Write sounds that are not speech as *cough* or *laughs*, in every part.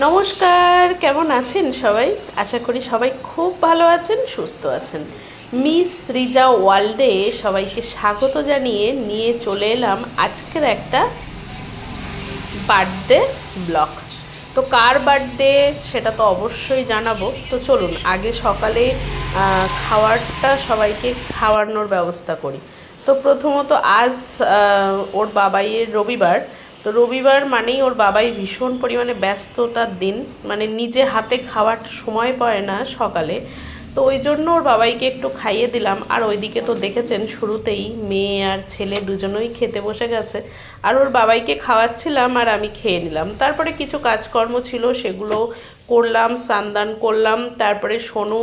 নমস্কার, কেমন আছেন সবাই? আশা করি সবাই খুব ভালো আছেন, সুস্থ আছেন। মিস রিজা ওয়ার্ল্ডে সবাইকে স্বাগত জানিয়ে নিয়ে চলে এলাম আজকের একটা বার্থডে ব্লগ। তো কার বার্থডে সেটা তো অবশ্যই জানাব। তো চলুন, আগে সকালে খাওয়ারটা সবাইকে খাওয়ানোর ব্যবস্থা করি। তো প্রথমত আজ ওর বাবাইয়ের রবিবার তো রবিবার মানেই ওর বাবাই ভীষণ পরিমাণে ব্যস্ততার দিন মানে নিজে হাতে খাওয়ার সময় পায় না সকালে। তো ওই জন্য ওর বাবাইকে একটু খাইয়ে দিলাম। আর ওইদিকে তো দেখেছেন, শুরুতেই মেয়ে আর ছেলে দুজনেই খেতে বসে গেছে। আর ওর বাবাইকে খাওয়াচ্ছিলাম আর আমি খেয়ে নিলাম। তারপরে কিছু কাজকর্ম ছিল, সেগুলো করলাম সান্দান করলাম। তারপরে সোনু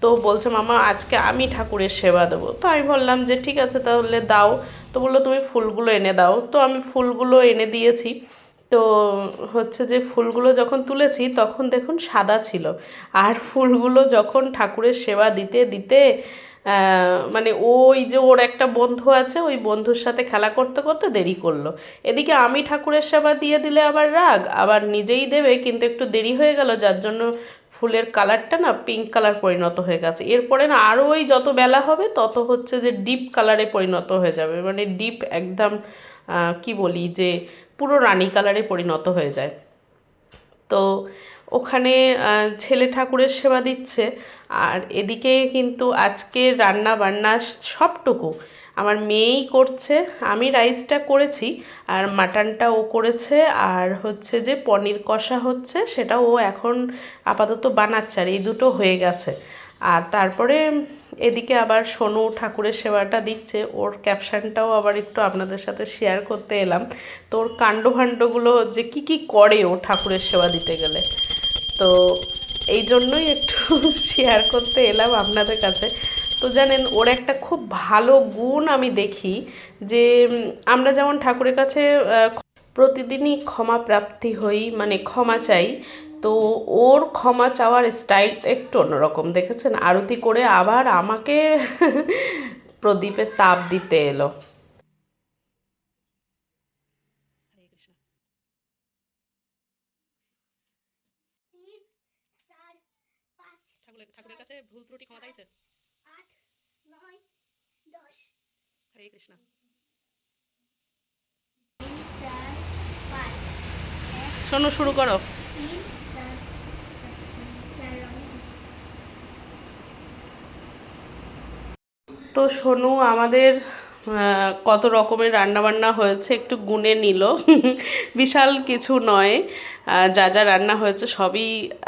তো বলছে, মামা, আজকে আমি ঠাকুরের সেবা দেবো। তো আমি বললাম যে, ঠিক আছে, তাহলে দাও। তো বলল, তুমি ফুলগুলো এনে দাও। তো আমি ফুলগুলো এনে দিয়েছি। তো হচ্ছে যে ফুলগুলো যখন তুলেছি, তখন দেখুন সাদা ছিল। আর ফুলগুলো যখন ঠাকুরের সেবা দিতে দিতে মানে ওই যে ওর একটা বন্ধু আছে, ওই বন্ধুর সাথে খেলা করতে করতে দেরি করল। এদিকে আমি ঠাকুরের সেবা দিয়ে দিলে আবার রাগ, আবার নিজেই দেবে, কিন্তু একটু দেরি হয়ে গেল, যার জন্য ফুলের কালারটা না পিঙ্ক কালার পরিণত হয়ে গেছে। এরপরে না আরও ওই যত বেলা হবে, তত হচ্ছে যে ডিপ কালারে পরিণত হয়ে যাবে। মানে ডিপ একদম কি বলি যে পুরো রানী কালারে পরিণত হয়ে যায়। তো ওখানে ছেলে ঠাকুরের সেবা দিচ্ছে। আর এদিকে কিন্তু আজকে রান্না বান্না সবটুকু আমার মেয়েই করছে। আমি রাইসটা করেছি আর মাটনটা ও করেছে আর হচ্ছে যে পনির কষা হচ্ছে, সেটা ও এখন আপাতত বানাচ্ছে আর এই দুটো হয়ে গেছে। আর তারপরে এদিকে আবার সোনু ঠাকুরের সেবাটা দিচ্ছে। ওর ক্যাপশনটাও আবার একটু আপনাদের সাথে শেয়ার করতে এলাম। তো ওর কাণ্ডভাণ্ডগুলো যে কি কি করে ও ঠাকুরের সেবা দিতে গেলে। তো এই জন্যই একটু *laughs* শেয়ার করতে এলাম আপনাদের কাছে। তো জানেন ওর একটা খুব ভালো গুণ আমি দেখি যে আমরা যেমন ঠাকুরের কাছে প্রতিদিনই ক্ষমা প্রাপ্তি হই মানে ক্ষমা চাই তো ওর ক্ষমা চাওয়ার স্টাইল একটু অন্যরকম দেখেছেন? আরতি করে আবার আমাকে *laughs* প্রদীপের তাপ দিতে এলো। তিন চার পাঁচ ঠাকুরের ঠাকুরের কাছে ভুল ত্রুটি ক্ষমা চাইছে হরে শোনো, শুরু করো। তো সোনু আমাদের কত রকমের রান্নাবান্না হয়েছে একটু গুনে নিল। *laughs* বিশাল কিছু নয়। যা যা রান্না হয়েছে সবই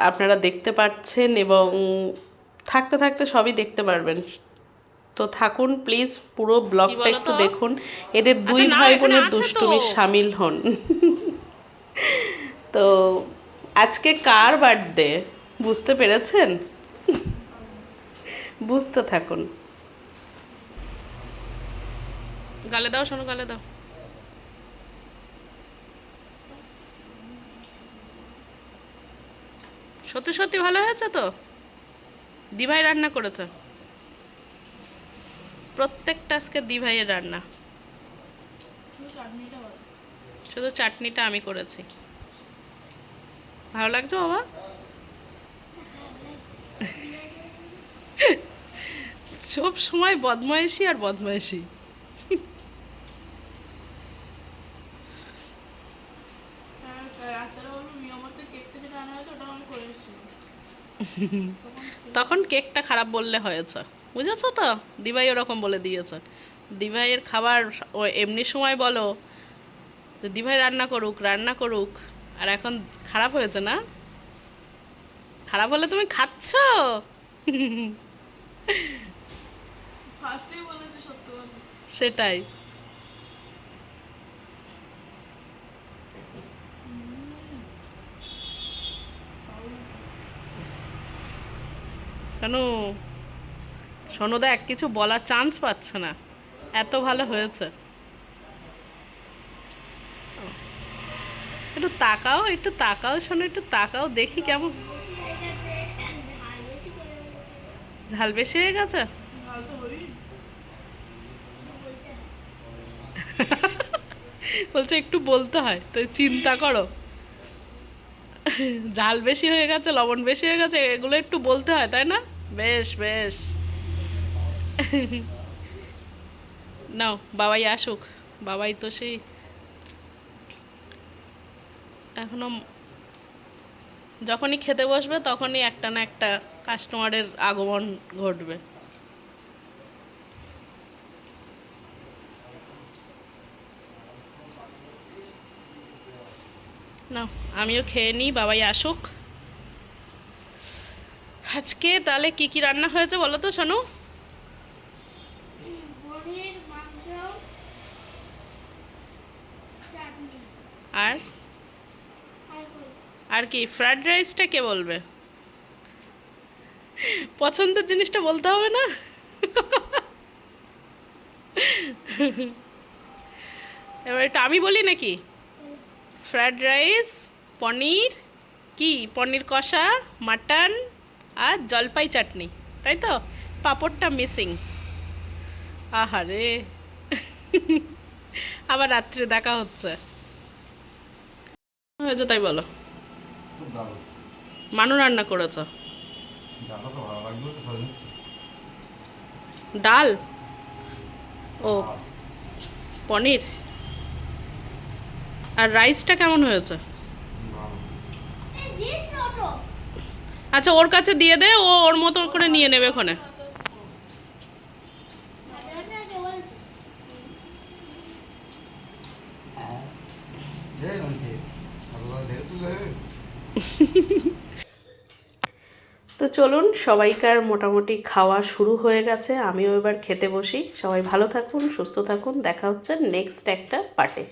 আপনারা দেখতে পাচ্ছেন এবং থাকতে থাকতে সবই দেখতে পারবেন। তো থাকুন প্লিজ পুরো ব্লগটা বলো একটু দেখুন। এদের দুই আচ্ছা, ভাই বোনের। দুষ্টুমি সামিল হন। তো আজকে কার বার্থডে বুঝতে পেরেছেন? বুঝতে থাকুন। গালে দাও শোনো গালে দাও। সত্যি সত্যি ভালো হয়েছে তো? দিভাই রান্না করেছে। প্রত্যেকটা আজকে দিভাইয়ের রান্না। শুধু চাটনিটা আমি করেছি। ভালো লাগছে বাবা? সব সময় বদমাইশি আর বদমাইশি। তখন কেকটা খারাপ বললে হয়েছে। বুঝেছ তো? দিভাই ওরকম বলে দিয়েছে। দিভাইয়ের খাবার ও এমনি সময় বলো দিভাই রান্না করুক রান্না করুক আর এখন খারাপ হয়েছে না? খারাপ হলে তুমি খাচ্ছ? সেটাই। শোনো। সোনুদা এক কিছু বলার চান্স পাচ্ছে না। এত ভালো হয়েছে। একটু তাকাও একটু তাকাও, শোনো, একটু তাকাও, দেখি কেমন। ঝাল বেশি হয়ে গেছে। বলছে একটু বলতে হয়, তো চিন্তা করো। ঝাল বেশি হয়ে গেছে, লবণ বেশি হয়ে গেছে, এগুলো একটু বলতে হয়, তাই না? বেশ বেশ। *laughs* নাও, বাবাই আসুক। বাবাই তো সেই এখনও যখনই খেতে বসবে তখনই একটা না একটা কাস্টমারের আগমন ঘটবে। না আমিও খেয়ে নিই, বাবাই আসুক। আজকে তাহলে কি কি রান্না হয়েছে বলো তো শোনো পনির মাংস চাটনি আর? আর কি? ফ্রাইড রাইসটা কে বলবে? পছন্দের জিনিসটা বলতে হবে না? এবার এটা আমি বলি নাকি? ফ্রাইড রাইস পনির, কি? পনির কষা, মাটন আর জলপাই চাটনি, তাই তো? পাঁপড়টা মিসিং আহারে! আবার রাত্রে দেখা হচ্ছে। হয়েছে তাই বলো। মানু রান্না করেছে। ডাল? ও, পনির? আর রাইসটা কেমন হয়েছে? আচ্ছা ওর কাছে দিয়ে দে, ও ওর মতো করে নিয়ে নেবে ওখানে ভালো না বলছে এই নাকি? এতবার ঢের তুলে? তো চলুন, সবাইকার মোটামুটি খাওয়া শুরু হয়ে গেছে। আমিও এবার খেতে বসি। সবাই ভালো থাকুন, সুস্থ থাকুন। দেখা হচ্ছে নেক্সট একটা পার্টে